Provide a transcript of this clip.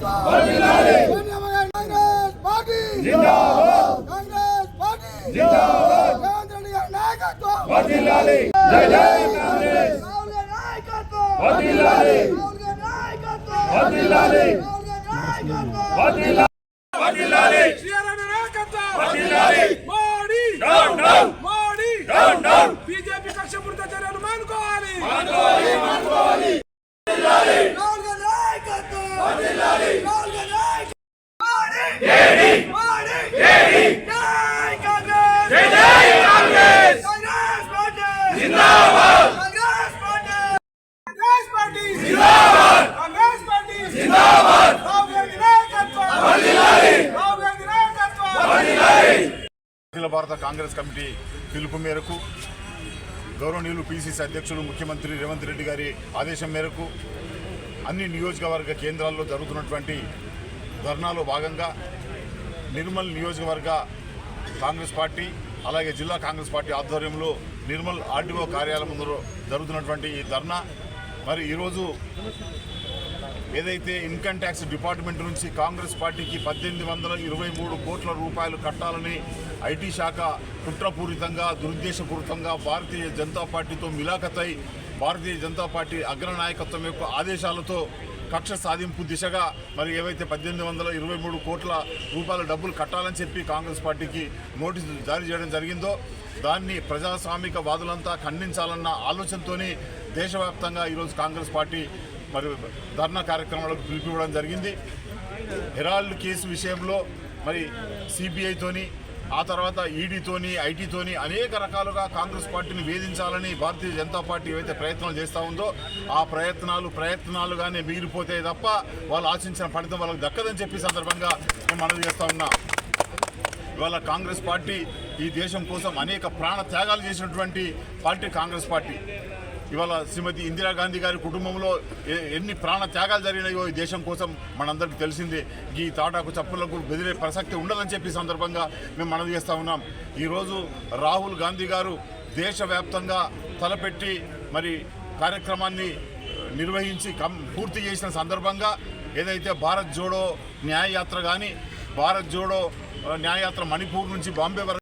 నాయకత్వం! Congress! Party Congress party Revanth Reddy గారి నాయకత్వం రాహుల్ గారి నాయకత్వం రాహుల్ గారి నాయకత్వం రాహుల్ గారి నాయకత్వం శ్రీరామ నాయకత్వం మోడీ మోడీ బీజేపీ కక్షపూరిత చర్యలు మానుకోవాలి రాహుల్ గారి నాయకత్వం రాహుల్ గారి నాయకత్వం మోడీ మోడీ జై కాంగ్రెస్ జై కాంగ్రెస్ కాంగ్రెస్ పార్టీ జిందాబాద్ కాంగ్రెస్ పార్టీ కాంగ్రెస్ పార్టీ జిందాబాద్ కాంగ్రెస్ పార్టీ జిందాబాద్ రాహుల్ గాంధీ నాయకత్వం రాహుల్ గాంధీ నాయకత్వం అఖిల భారత కాంగ్రెస్ కమిటీ పిలుపు మేరకు గౌరవనీయులు పిసిసి అధ్యక్షులు ముఖ్యమంత్రి రేవంత్ రెడ్డి గారి ఆదేశం మేరకు అన్ని నియోజకవర్గ కేంద్రాల్లో జరుగుతున్నటువంటి ధర్నాలో భాగంగా నిర్మల్ నియోజకవర్గ కాంగ్రెస్ పార్టీ అలాగే జిల్లా కాంగ్రెస్ పార్టీ ఆధ్వర్యంలో నిర్మల్ ఆర్డీఓ కార్యాలయం ముందు జరుగుతున్నటువంటి ఈ ధర్నా. మరి ఈరోజు ఏదైతే ఇన్కమ్ ట్యాక్స్ డిపార్ట్మెంట్ నుంచి కాంగ్రెస్ పార్టీకి పద్దెనిమిది వందల ఇరవై మూడు కోట్ల రూపాయలు కట్టాలని ఐటీ శాఖ కుట్రపూరితంగా దురుద్దేశపూరితంగా భారతీయ జనతా పార్టీతో మిలాఖతై భారతీయ జనతా పార్టీ అగ్రనాయకత్వం యొక్క ఆదేశాలతో కక్ష సాధింపు దిశగా మరి ఏవైతే పద్దెనిమిది వందల ఇరవై మూడు కోట్ల రూపాయల డబ్బులు కట్టాలని చెప్పి కాంగ్రెస్ పార్టీకి నోటీసు జారీ చేయడం జరిగిందో దాన్ని ప్రజాస్వామిక వాదులంతా ఖండించాలన్న ఆలోచనతోని దేశవ్యాప్తంగా ఈరోజు కాంగ్రెస్ పార్టీ మరి ధర్నా కార్యక్రమాలకు పిలిపివ్వడం జరిగింది. హెరాల్డ్ కేసు విషయంలో మరి సిబిఐతోని ఆ తర్వాత ఈడీతోని ఐటీతోని అనేక రకాలుగా కాంగ్రెస్ పార్టీని వేధించాలని భారతీయ జనతా పార్టీ ఏవైతే ప్రయత్నాలు చేస్తూ ఉందో ఆ ప్రయత్నాలు ప్రయత్నాలుగానే మిగిలిపోతాయి తప్ప వాళ్ళు ఆశించిన ఫలితం వాళ్ళకి దక్కదని చెప్పి సందర్భంగా మేము మనవి చేస్తూ ఉన్నాం. ఇవాళ కాంగ్రెస్ పార్టీ ఈ దేశం కోసం అనేక ప్రాణ త్యాగాలు చేసినటువంటి పార్టీ కాంగ్రెస్ పార్టీ. ఇవాళ శ్రీమతి ఇందిరాగాంధీ గారి కుటుంబంలో ఎన్ని ప్రాణ త్యాగాలు జరిగినాయో ఈ దేశం కోసం మనందరికీ తెలిసిందే. ఈ తాటాకు చప్పులకు బెదిరే ప్రసక్తి ఉండదని చెప్పి సందర్భంగా మేము మనవి చేస్తూ ఉన్నాం. ఈరోజు రాహుల్ గాంధీ గారు దేశవ్యాప్తంగా తలపెట్టి మరి కార్యక్రమాన్ని నిర్వహించి కం పూర్తి చేసిన సందర్భంగా ఏదైతే భారత్ జోడో న్యాయయాత్ర కానీ భారత్ జోడో న్యాయయాత్ర మణిపూర్ నుంచి బాంబే వరకు